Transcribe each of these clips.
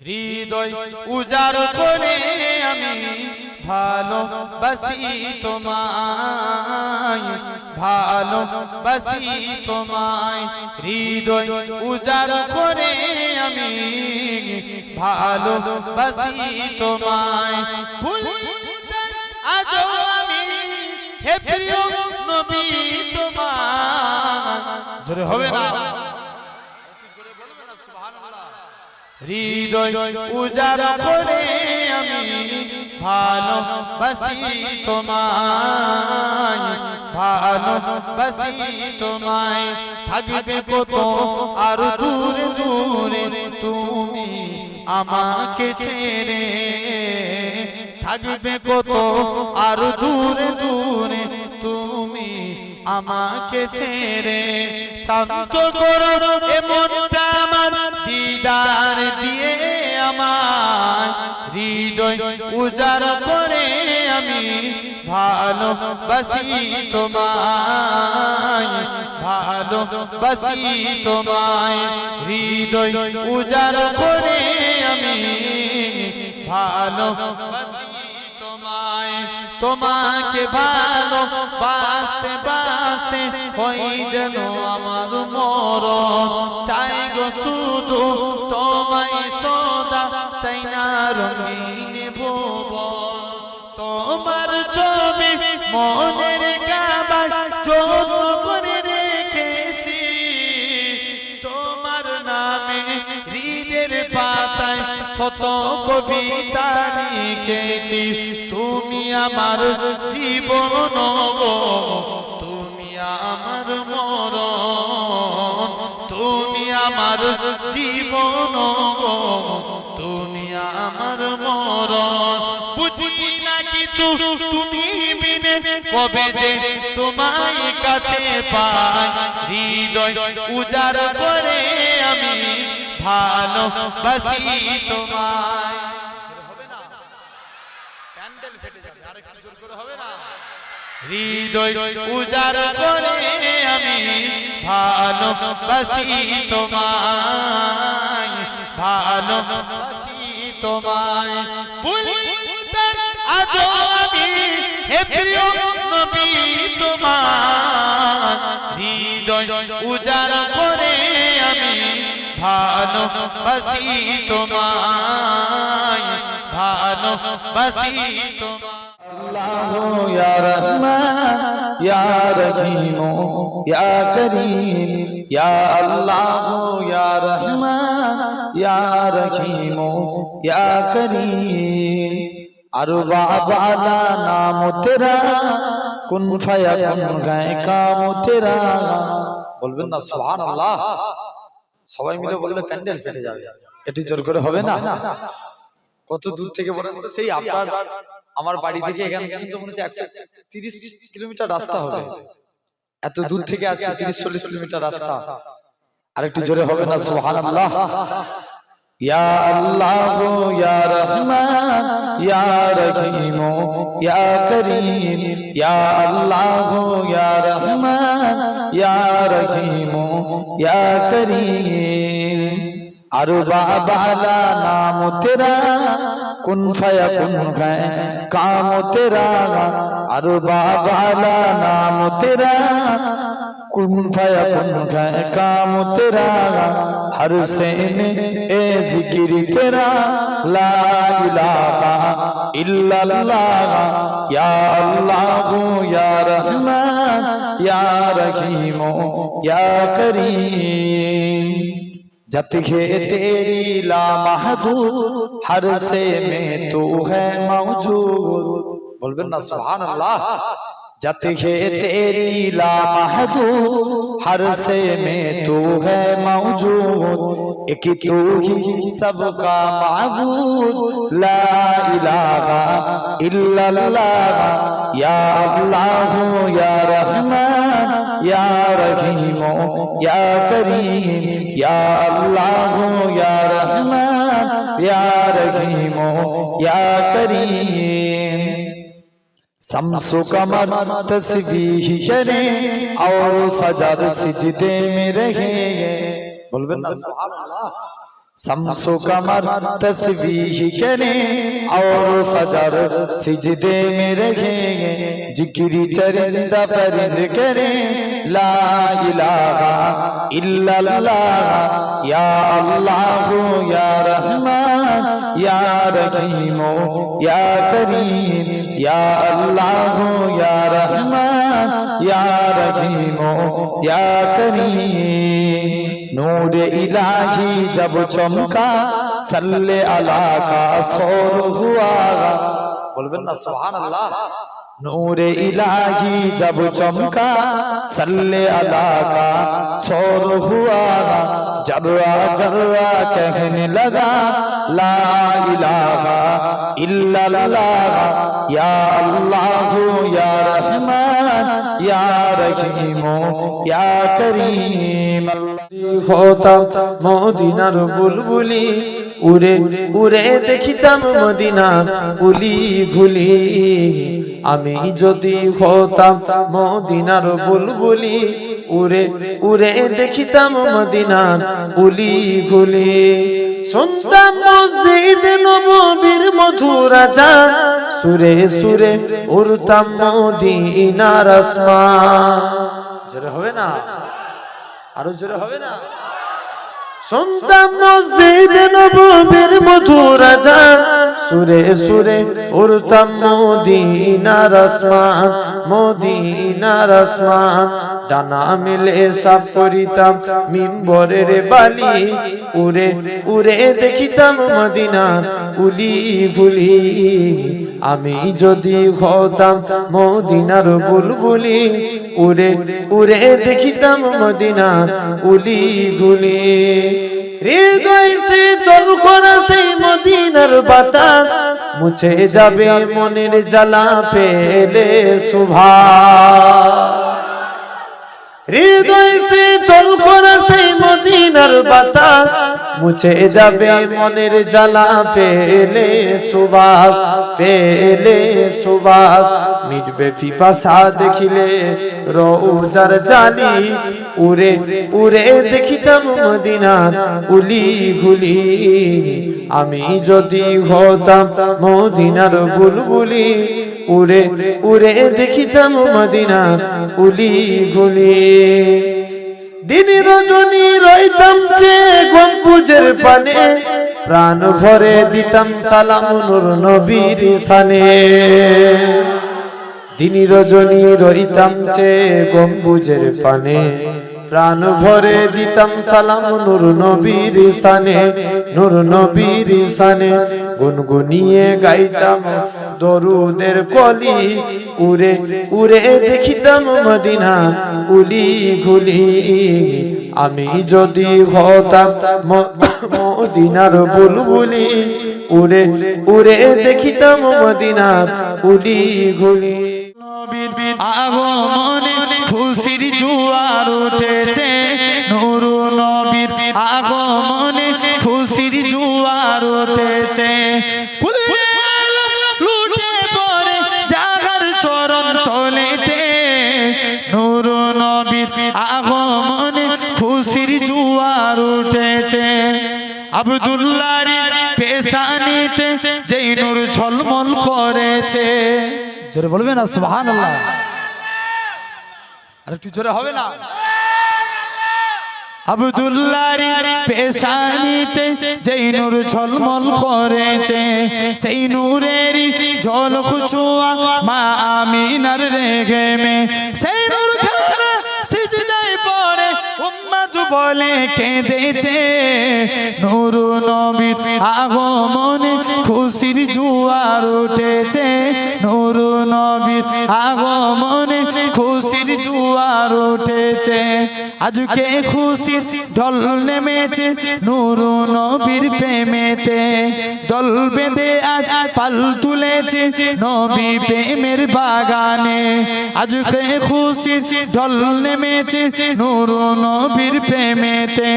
হৃদয় উজার করে আমি ভালো বাসি তোমায় ভালো বাসি তোমায়। হৃদয় উজার করে আমি ভালো বাসি তোমায় ভুলতে আজও আমি হে প্রিয় নবী তোমার জোরে হবে না? হৃদয় উজার করে আমি ভালো বাসি তোমায় ভালো বাসি তোমায়। থাকবে কত আর দূরে দূরে তুমি আমাকে ছেড়ে। থাকবে কত আর দূরে দূরে তুমি আমাকে ছেড়ে। শান্ত করো এ মনটা আমার দিদার দিয়ে আমার হৃদয় উজার করে আমি ভালো বসি তোমায় ভালো বসি তোমায়, হৃদয় উজার করে আমি ভালো বাসি তোমাকে ভালো বাঁচতে বাঁচতে হই যেন আমার মরণ চাই গো শুধু তোমায় সদা, চাই না রঙিন তোমার ছবি মনের কাবায় যত্ন শত কবিতা লিখেছি। তুমি আমার জীবন তুমি আমার মরণ, তুমি আমার জীবন তুমি আমার মরণ। বুঝি না কিছু তুমি বিনে কবে যে তোমায় কাছে পাই। হৃদয় উজার করে আমি ভালো বাসি তোমায়। হৃদয় উজার করে আমি ভালো বাসি তোমায় ভালো বাসি তোমায়। ভুলিতে আমি হে প্রিয় নবী তোমার হৃদয় উজার করে আমি ভালো বাসি তোমায় ভালো বাসি তোমায় আল্লাহ ইয়া রহমান, ইয়া রহিম, ইয়া করিম, ইয়া আল্লাহ ইয়া রহমান, ইয়া রহিম, ইয়া করিম। আর বাবালা নাম তেরা কোন ফায়া কোন গায় কাম তেরা। বলবেন না, সুবহানাল্লাহ। সবাই মিলে বললে প্যান্ডেল ফেটে যাবে। এটি জোর করে হবে না? কত দূর থেকে বলেন সেই আপনার আমার বাড়ি থেকে এখান কিন্তু মনে হচ্ছে একশো তিরিশ কিলোমিটার রাস্তা হবে। এত দূর থেকে আসছে তিরিশ চল্লিশ কিলোমিটার রাস্তা। আর একটু জোরে হবে না সোহান আল্লাহ ইয়া আল্লাহ ইয়া রহমান, ইয়া রহিম, ইয়া করিম, ইয়া আল্লাহ ইয়া রহমান, ইয়া রহিম, ইয়া করিম। আরও বাবালা নাম তেরা, কুন ফায়া কুন খায় কাম তেরা। আরও বাবালা নাম তেরা कुन फया कुन है काम तेरा हर से में ए जिक्र तेरा ला इलाहा इल्लल्लाह या अल्लाह या रहमान या रहीम या करीम जत है तेरी ला महदूद हर से में तू है मौजूद बोलबेन ना सुभान अल्लाह جت ہے تیری لامحدود ہر سے میں تو ہے موجود ایک تو ہی سب کا معبود۔ لا الہ الا اللہ۔ یا اللہ یا رحمان یا رحیم یا کریم۔ یا اللہ یا رحمان یا رحیم یا کریم۔ शम्सु कमर तस्बीह करे और सजद सिजदे में रहे बोलबेन ना सुभान अल्लाह शम्सो कमर तस्बीह करें और सजर सिजदे में रखेंगे जिक्री चरिंदा परिंद करें ला इलाहा इल्लल्लाह या अल्लाह या रहमान या रहीम या करीम या अल्लाह या रहमान या रहीम या करीम নূরে ইলাহি জব চমকা সাল্লে আলা কা সর হুয়া। বলবেন না সুবহানাল্লাহ। নূরে ইলাহি জব চমকা, সল্লে আলা কা সৌর হুয়া জররা জররা কহনে লগা, লা ইলাহা ইল্লাল্লাহ, ইয়া আল্লাহ, ইয়া রহমান, ইয়া রহিম, ইয়া করিম। আল্লাহ হতা মদিনার বুলবুলি উড়ে উড়ে দেখিতাম মদিনার উলি ভুলি। আমি যদি হতাম মদিনার বুলবুলি, উড়ে উড়ে দেখিতাম মদিনার উলি ভুলি। শুনতাম মসজিদ নববীর মধুর আজান, সুরে সুরে উড়তাম মদিনার আসমান। জোরে হবে না? আরও জোরে হবে না? শুনতাম মসজিদ নববীর মধুর আজান। সুরে সুরে উড়তাম মদিনার আসমান মদিনার আসমান। ডানা মিলে সাফ করিতাম মিম্বরের বালি। উড়ে উড়ে দেখিতাম মদিনা উলি ভুলি। আমি যদি হতাম মদিনার বুলবুলি উড়ে উড়ে দেখিতাম মদিনা উলি গুলি। হৃদয় করা মদিনার বাতাস, মুছে যাবে মনের জ্বালা পেলে শুভা মুছে যাবে মনের জ্বালা পেলে সুবাস পেলে সুবাস। মিটবে পিপাসা দেখিলে রোজার জালি উড়ে উড়ে দেখিতাম মদিনার উলি গুলি আমি যদি হতাম মদিনার বুলবুলি উড়ে উড়ে দেখিতাম মদিনার উলি গুলি। দিন রজনী রইতাম চে গম্বুজের পানে, প্রাণ ভরে দিতাম সালাম নূর নবীর সানে। দিন রজনী রইতাম চে গম্বুজের পানে, প্রাণ ভরে দিতাম সালাম নূর নবীর সানে। নূর নবীর সানে গুনগুনিয়ে গাইতাম দরুদের কলি। উড়ে উড়ে দেখিতাম মদিনা উলি ঘুলি আমি যদি হতাম মদিনার বুলবুলি। উড়ে উড়ে দেখিতাম মদিনার উলি ঘুলি আগমনে খুশির জুয়ার উঠেছে। আব্দুল্লাহর পেশানিতে যেই নূর ঝলমল করেছে। জোরে বলবে না সুবহান আল্লাহ আর একটু জোরে হবে না? পেশানিতে যেই নূর ঝলমল করেছে, সেই নূরের জল খুচুয়া মা আমিনার রেগে মে, সেই নূর বলে কেঁদেছে। নুরু নবীর আগমনে খুশির জুয়ার উঠেছে। নুরু নবীর আগমনে খুশির জুয়ার উঠেছে। আজকে খুশির ঢল নেমেছে নূর নবীর প্রেমেতে। দল বেঁধে আজ পাল তুলেছে নবী প্রেমের বাগানে। আজকে খুশির ঢল নেমেছে নূর নবীর প্রেমেতে।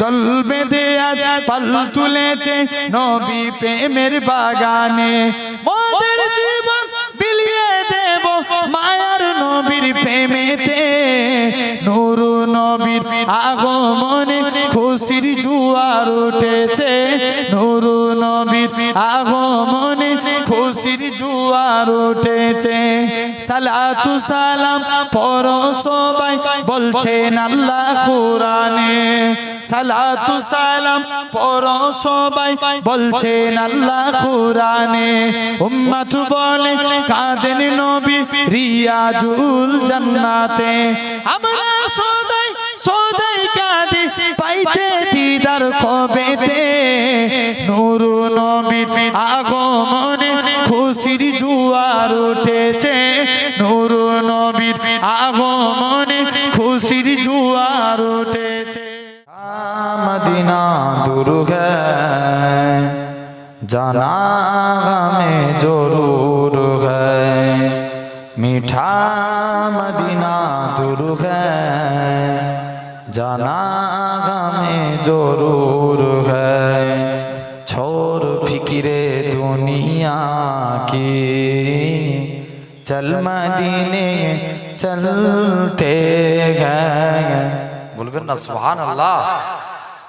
দল বেঁধে আজ পাল তুলেছে নবী প্রেমের বাগানে। বিলিয়ে মায়ার নবীর প্রেমেতে নুরু নবীর আগমনে খুশির জুয়ার উঠেছে। নুরু নবীর আগমনে খুশির জুয়ার উঠেছে। সালাতু সালাম পর সবাই, বলছেন আল্লাহ কোরআনে। সালাতু সালাম পর সবাই, বলছেন আল্লাহ কোরআনে। উম্মত বলে কাঁদেন নবী রিয়াজুল জান্নাতে। আমরা সদাই সদাই কাঁদি পাইতে দিদার কবেতে নুরু নবী আগমনে খুশির জুয়ার উঠেছে। নুরু নবীর আগমনে খুশির জুয়ার উঠেছে। মদিনা দূর জানা মে জরুর মিঠা মদিনা দুর্গ জানা میں ضرور ہے، چھوڑ فکر دنیا کی۔ چل مدینے چلتے ہیں۔ بول کر سبحان اللہ۔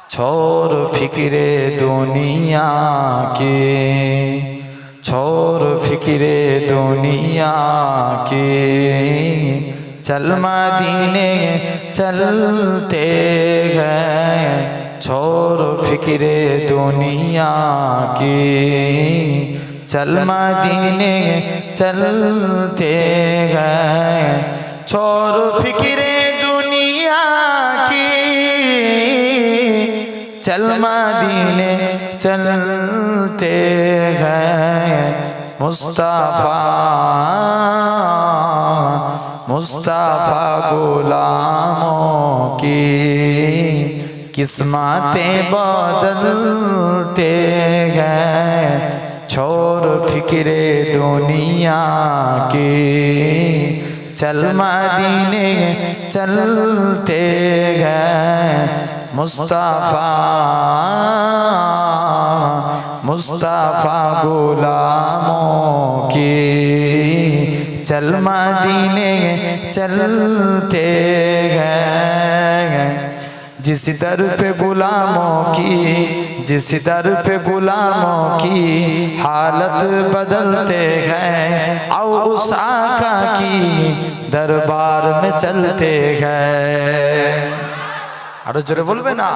چھوڑ فکر دنیا کی۔ چھوڑ فکر دنیا کی۔ چل مدینے چلتے گئے چھوڑ فکر دنیا کی۔ چل مدینے چلتے گئے چھوڑ فکر دنیا کی۔ چل مدینے چلتے گئے، مصطفیٰ مصطفیٰ غلاموں کی قسمتیں بدلتے ہیں۔ چھوڑ فکر دنیا کی۔ چل مدینے چلتے ہیں۔ مصطفیٰ مصطفیٰ غلاموں کی۔ چل مدینے چلتے گئے جس در پہ غلاموں کی، جس در پہ غلاموں کی حالت بدلتے گئے او اس آقا کی دربار میں چلتے ہیں۔ ارے جرے بولوے نا۔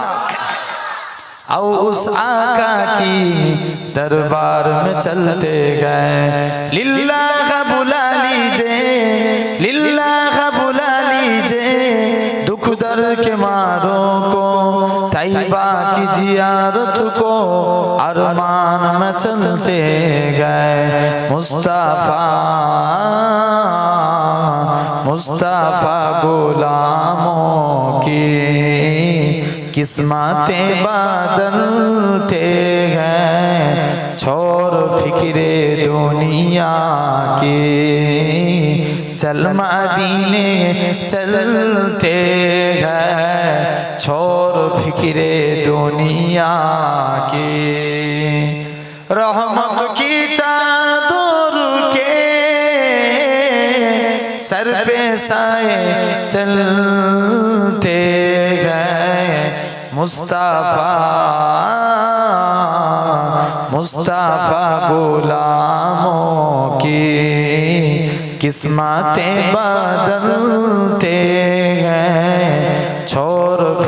او اس آقا کی دربار میں چلتے گئے للہ زیارت کو ارمان میں چلتے گئے۔ مصطفیٰ مصطفیٰ غلاموں کی قسمتیں بدلتے ہیں۔ چھوڑ فکر دنیا کی۔ چل مدینے چلتے ہیں۔ چھوڑ فکر دنیا کے۔ رحمت کی چادر کے سر پہ سائے چلتے ہیں مصطفیٰ مصطفیٰ غلاموں کی قسمتیں بدل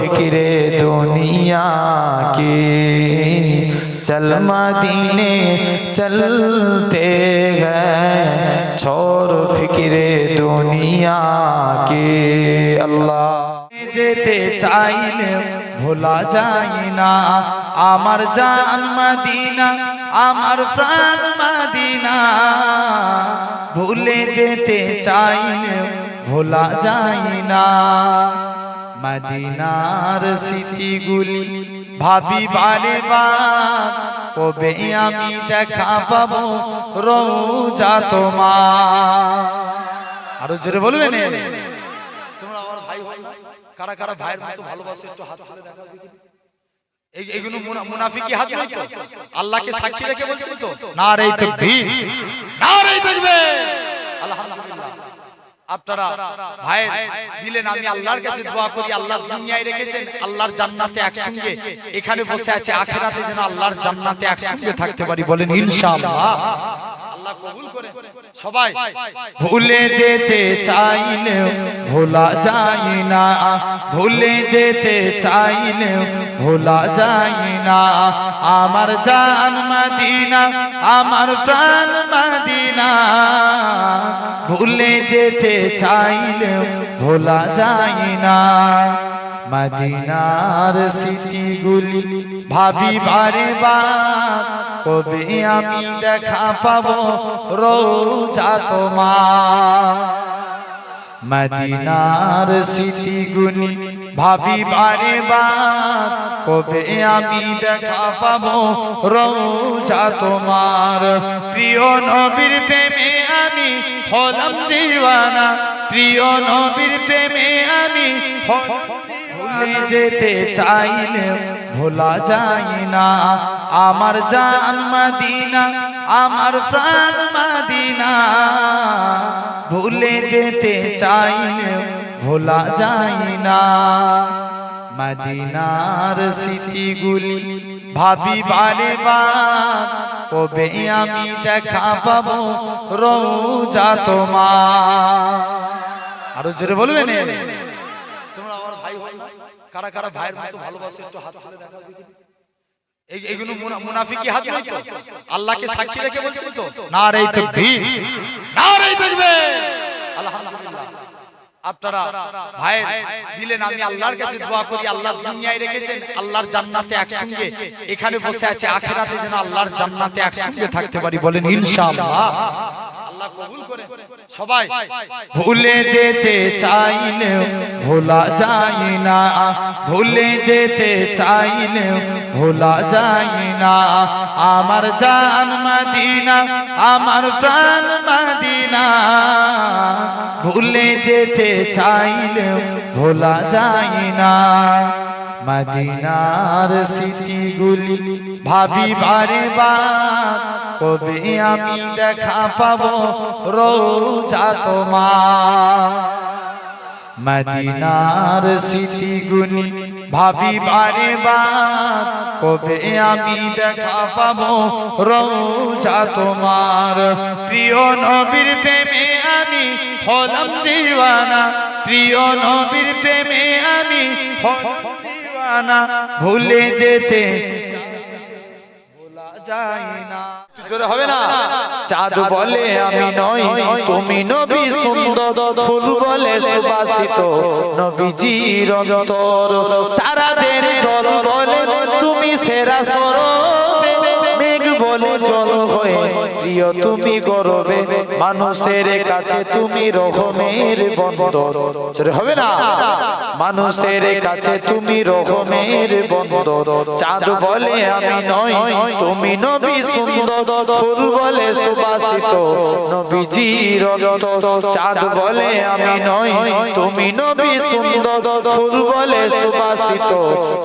فکر دنیا کی۔ چل مدینے چلتے گئے چھوڑ فکر دنیا کی۔ اللہ۔ جیتے جائی بھولا جائنا مدینہ جنمدینہ فران مدینہ۔ بھولے جیتے چاہیے بھولا جائنا মদিনার স্মৃতিগুলি ভাবি বারে কবে আমি দেখা পাবো রোজা তোমার? আরও জোরে বলবেন? আল্লাহকে সাক্ষী রেখে বলছেন তো? না রে না রে আপনারা ভাই দিলেন, আমি আল্লাহর কাছে দোয়া করি, আল্লাহ দুনিয়ায় রেখেছেন, আল্লাহর জান্নাতে একসঙ্গে এখানে বসে আছে, আখেরাতে যেন আল্লাহর জান্নাতে একসঙ্গে থাকতে পারি বলেন ইনশাআল্লাহ। আল্লাহ কবুল করে। সবাই। ভুলে যেতে চাইলেও ভোলা যায় না। ভুলে যেতে চাইলেও ভোলা যায় না। আমার জান মদিনা, আমার প্রাণ মদিনা। ভুলে যেতে চাইলেও ভোলা যায় না। মদিনার স্মৃতিগুলি ভাবি বারে কবে আমি দেখা পাবো রোজা তোমার? মদিনার স্মৃতিগুলি ভাবি বারে বার কবে আমি দেখা পাবো রোজা তোমার? প্রিয় নবীর প্রেমে আমি হলাম দিওয়ানা, প্রিয় নবীর প্রেমে আমি হলাম ভুলে যেতে চাইলে ভোলা যায় না। আমার জান মদিনা, আমার প্রাণ মদিনা। ভুলে যেতে চাইলে ভোলা যায় না। মদিনার স্মৃতিগুলি ভাবি বারে বার, কবে আমি দেখা পাবো রোজা তোমার। আরও জোরে বলবেন তোমরা আমার ভাই ভাই কারা কারা ভাইয়ের মতো ভালোবাসে একটু হাত তুলে দেখাও এইগুলো মুনা- মুনাফিকি হাত নয় তো? আল্লাহকে সাক্ষী রেখে বলছেন তো? না রে তাকবীর। না রে তাকবীর। আলহামদুলিল্লাহ। আপনারা ভাই দিলেন আমি আল্লাহর কাছে দোয়া করি আল্লাহ দুনিয়ায় রেখেছেন আল্লাহর জান্নাতে একসঙ্গে এখানে বসে আছে আখেরাতে যেন আল্লাহর জান্নাতে একসঙ্গে থাকতে পারি বলেন ইনশাআল্লাহ। আল্লাহ কবুল করে। সবাই। ভুলে যেতে চাইলেও ভোলা যায় না। ভুলে যেতে চাইলেও ভোলা যায় না। আমার জান মাদিনা, আমার প্রাণ মদিনা। ভুলে যেতে চাইলেও ভোলা যায় না। মদিনার স্মৃতিগুলি ভাবি বারে বার, কবে আমি দেখা পাবো রোজা তোমার। মদিনার স্মৃতিগুলি ভাবি বারে বার কবে আমি দেখা পাবো রোজা তোমার? প্রিয় নবীর প্রেমে আমি হলাম দিওয়ানা, প্রিয় নবীর প্রেমে আমি হলাম দিওয়ানা। ভুলে যেতে যায় না। জোরে হবে না? চাঁদ বলে আমি নই। তুমি নবী সুন্দর ফুল বলে সুবাসিত। নবীজির অন্তর তারাদের দল বলে তুমি সেরা সরবে মেঘ বলে জল হয়ে, প্রিয় তুমি গরবে, মানুষের কাছে তুমি রহমের বন্দর। হবে না? মানুষের কাছে তুমি রহমের বন্দর। চাঁদ বলে আমি নই, তুমি নবী সুন্দর। ফুল বলে সুবাসিত, নবীজির অন্তর চাঁদ বলে আমি নই, তুমি নবী সুন্দর। ফুল বলে সুবাসিত,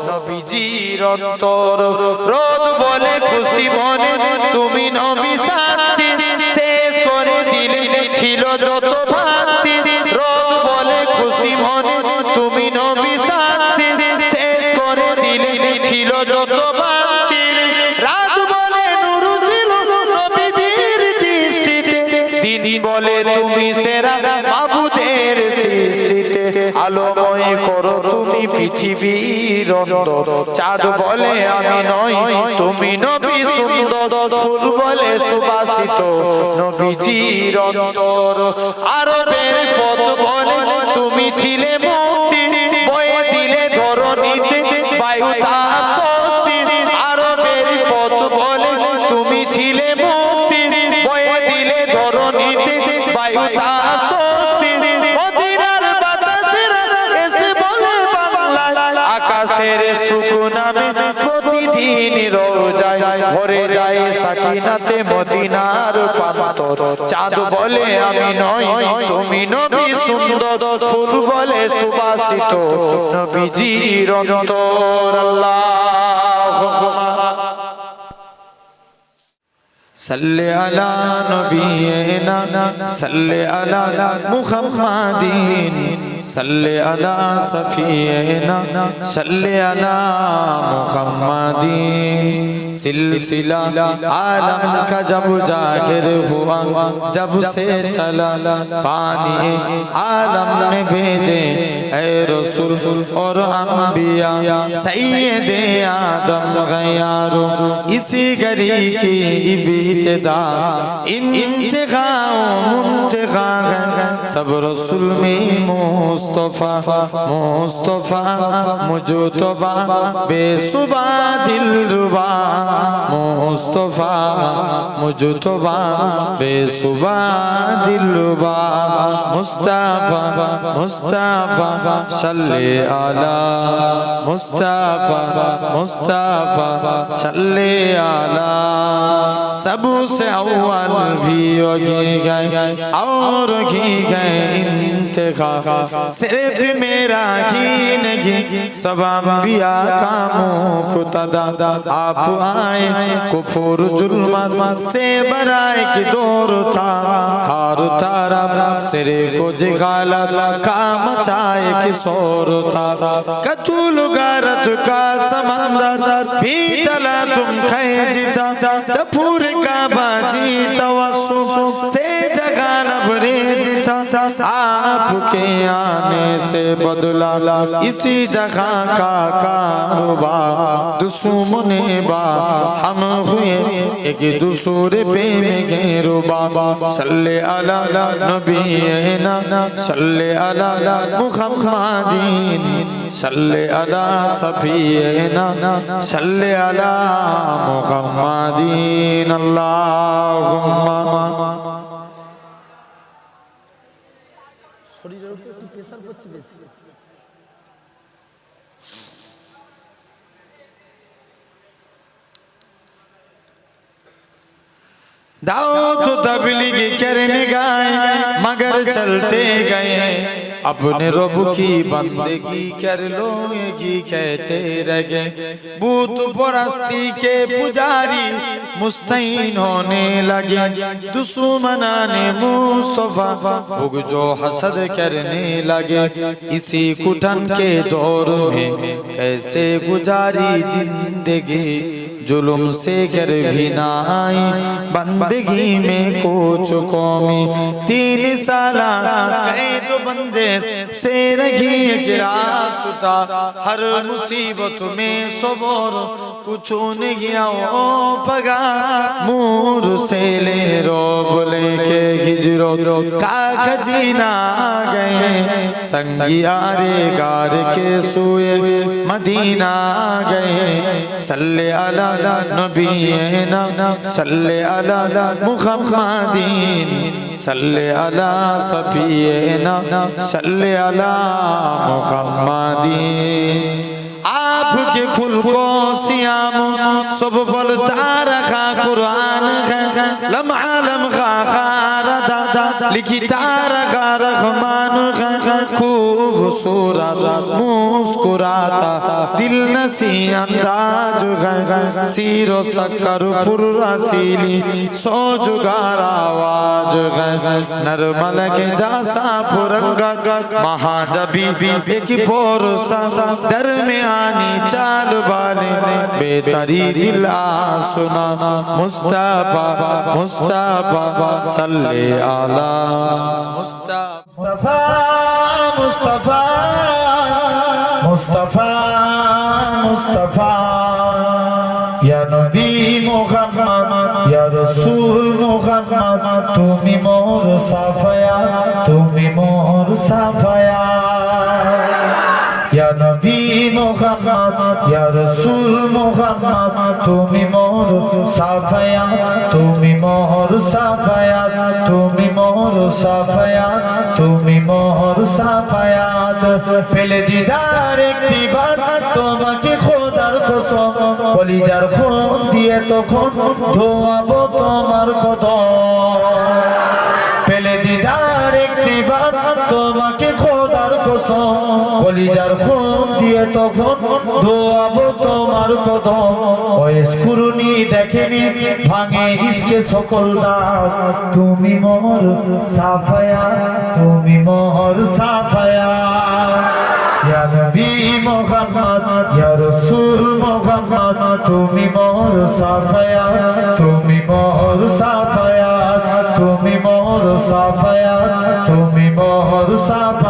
নবীজির অন্তর রোদ বলে খুশি মনে তুমি নবী সাথী, শেষ করে দিলে ছিল যত ভাতি রোদ বলে খুশি মনে, তুমি নবী সাথী, শেষ করে দিলে ছিল যত ভাতি রাত বলে নুরু ছিল নবীজির দৃষ্টিতে, দিন বলে তুমি সেরা মাবুদের সৃষ্টিতে। আলোময় করো পৃথিবীর চাঁদ বলে আমি নই, তুমি নবী সুন্দর। ফুল বলে সুবাসিত পথ বলে তুমি ছিলে বয়ে তুমি ছিলে মুক্তি বয়ে দিলে ধরণীতে বায়ু তাপ ভরে যায় সাকিনাতে মদিনার পান্তর চাঁদ বলে, আমি নই, তুমি নবী সুন্দর। ফুল বলে, সুবাসিত নবীজির অন্তর। আল্লাহ صلی علی نبینا، صلی علی محمدین، صلی علی صفینا صلی علی محمدین. سلسلہ عالم کا جب جاہر ہوا، جب سے چلا پانی عالم نے بھیجے، اے رسول اور انبیاء، سید آدم غیار اسی گری کی بھی پیتے دا انتہا منتہا سب رسول میں مصطفیٰ مصطفیٰ مجتبہ بے صبح دل ربا مصطفیٰ مجتبہ بے صبح دل ربا مصطفیٰ مصطفیٰ صلی علی مصطفیٰ مصطفیٰ صلی علی سب سے اول بھی وہ کی گئے اور کی گئے انتخاب صرف میرا ہی نہیں سب انبیاء کا منہ خدا آپ آئے کفر ظلمات سے برائے کی دور تھا ہار تارا سرے کو جگالا کا مچائے کی سور تھا کچول غارت کا سمندر بھی تلا تم کھے جتا کا باجی سے جگہ رب ریج تھا۔ آپ کے آنے سے بدلا اسی جگہ کا کاروبار۔ دشمن با ہم ہوئے ایک دوسرے پہ میں بابا صلی علی نبینا، صلی علی محمدین۔ صلی علی صفینا، صلی علی مخمدین اللہم. دعوت کرنے گئے مگر چلتے گئے۔ اپنے رب کی بندگی کر لوگے کی جی، کہتے رگے بوت پرستی کے پجاری مستین ہونے لگے۔ دسو منانے مصطفیٰ بھگ جو حسد کرنے لگے۔ اسی کٹن کے دور میں کیسے گجاری جندگی ظلم سے گر بھی نہ آئی بندگی میں کوچ قومی تین سالہ قید بندے سے رہی گرا ستا، ہر مصیبت میں صبر کچھ گیا او پگا مور سے لے رو بلے کے ہجرو کا کھجینا گئے۔ سنگیارے گار کے سوئے مدینہ گئے۔ سلے علیہ अला नबीना सल्ले अला मुहम्मदीन सल्ले अला सफीना सल्ले अला मुहम्मदीन आपके खुल को सियाम सब बोलता रखा कुरान है लम्हालम खा खा दादा लिखिता रखा रहमान صورت مسکراتا، دل نسی انداز ہے سیر و سکر پر رسیلی سو جگار آواز ہے نرمل کے جاسا پرنگا مہا جبی بی ایک پور سا درمیانی چال بانے بیتری دل آسنا، مصطفیٰ مصطفیٰ، صلی اللہ۔ مصطفیٰ۔ মুস্তফা মুস্তফা মুস্তফা। ইয়া নবী মুহাম্মদ, ইয়া রাসূল মুহাম্মদ, তুমি মোর সাফায়া, তুমি মোর সাফা রাসূল মোহাম্মদ, তুমি মোর সাফায়া, তুমি মোর সাফায়া, তুমি মোর সাফায়া, তুমি মোর সাফায়াত পেলে দিদার একটি বার, তোমাকে খোদার কসম, কলিজার খুন দিয়ে তখন ধোয়াবো তোমার কদম। পেলে দিদার একটি বার, তোমাকে খোদার কলিজার খুন দিয়ে তখন দোয়াবো তোমার কদম। বয়স কুরুনি দেখেনি, ভাঙে ইসকে সকল তুমি মোর সাফায়া, তুমি মোর সাফায়া। তুমি মোর সাফায়া, তুমি মোর সাফায়া, তুমি মোর সাফায়া, তুমি মোর সাফায়া।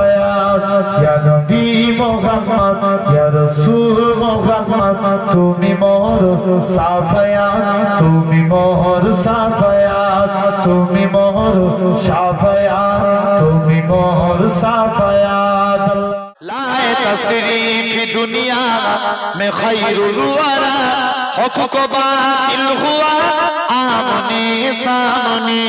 ইয়া নবী মোহাম্মদ ইয়া তুমি মোর সাফায়াত তুমি মোর সাফায়াত তুমি মোর সাফায়াত তুমি মোর সাফায়াত লায়ে তসরিফ দুনিয়া মে খাইরুল ওয়ারা, হক কো বাতিল হুয়া, আমনে সামনে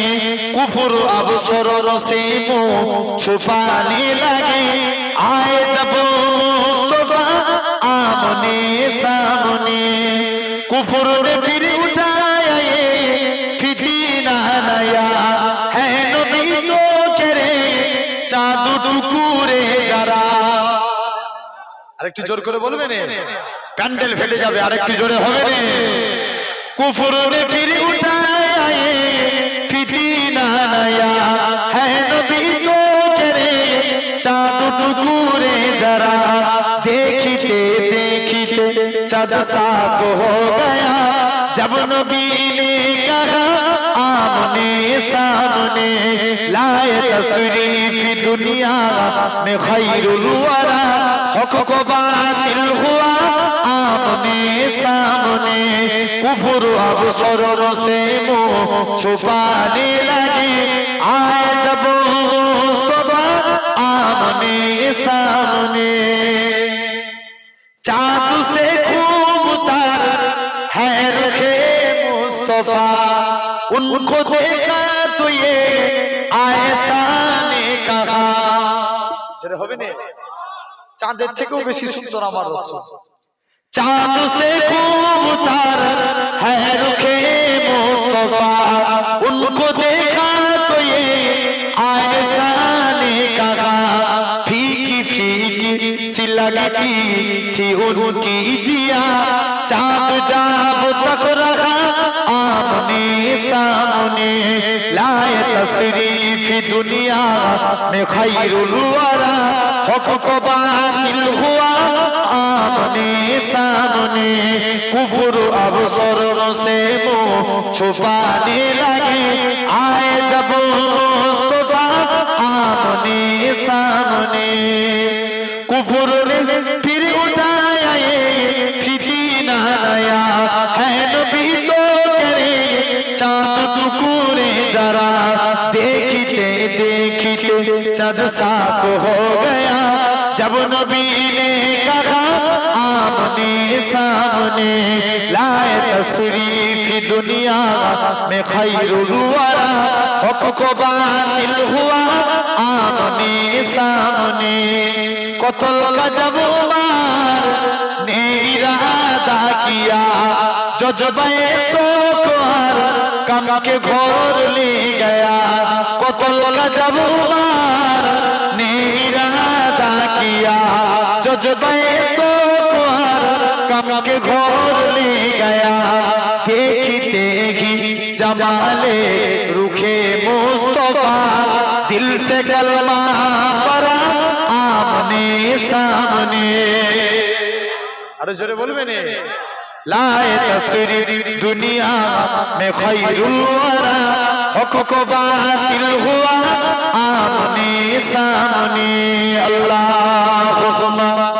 লাগে। আয় যাব মুস্তফা আমনে সামনে। কুফর নয়া। হ্যাঁ নবী চোখে রে চাঁদ টুকুরে যারা। আরেকটু জোর করে বলবেন? প্যান্ডেল যাবে, আরেকটু জোরে হবে কুফর রে উঠায় जब साग हो गया जब नबी ने कहा आमने सामने लाए तस्वीर दुनिया में खैरुल वरा हक को बातिल हुआ आमने सामने कुफुर अबसरों से मुंह छुपाने लगे आए जब मुस्तफा आमने सामने चादू से मुस्तफा उनको देखा तो ये आयसा ने कहा যেটা হবে না চাঁদের থেকেও বেশি সুন্দর আমার রসুল चांद से खूब तार है रुखे मुस्तफा उनको देखा तो ये आयसा ने कहा फीकी फीकी सी लगती थी उनकी जिया लाए तशरीफ दुनिया में खैरुल वरा हक को बातिल हुआ आमने सामने कुफर अब सरों से मुंह छुपाने लगे आए जब मुस्तफा आमने सामने चाँद साफ हो गया जब नबी ने कहा आमने सामने लाए तशरीफ दुनिया में खैरुल वरा हक को बातिल हुआ आमने सामने कतल का जब मार ने इरादा किया जज्बे सोकर কামকে ঘর নি গয়া? কতল গজব মার নিরাদা কিয়া? জজবায়ে সোকর কামকে ঘর লে গয়া? দেখিতে জমালে রুখে মুস্তফা। দিল সে কলমা পড়া আমনে সামনে। জোরে বলবেন? लाए तस्रीफ दुनिया में खैरुलवरा हक को बातिल हुआ आमने सामने अल्लाह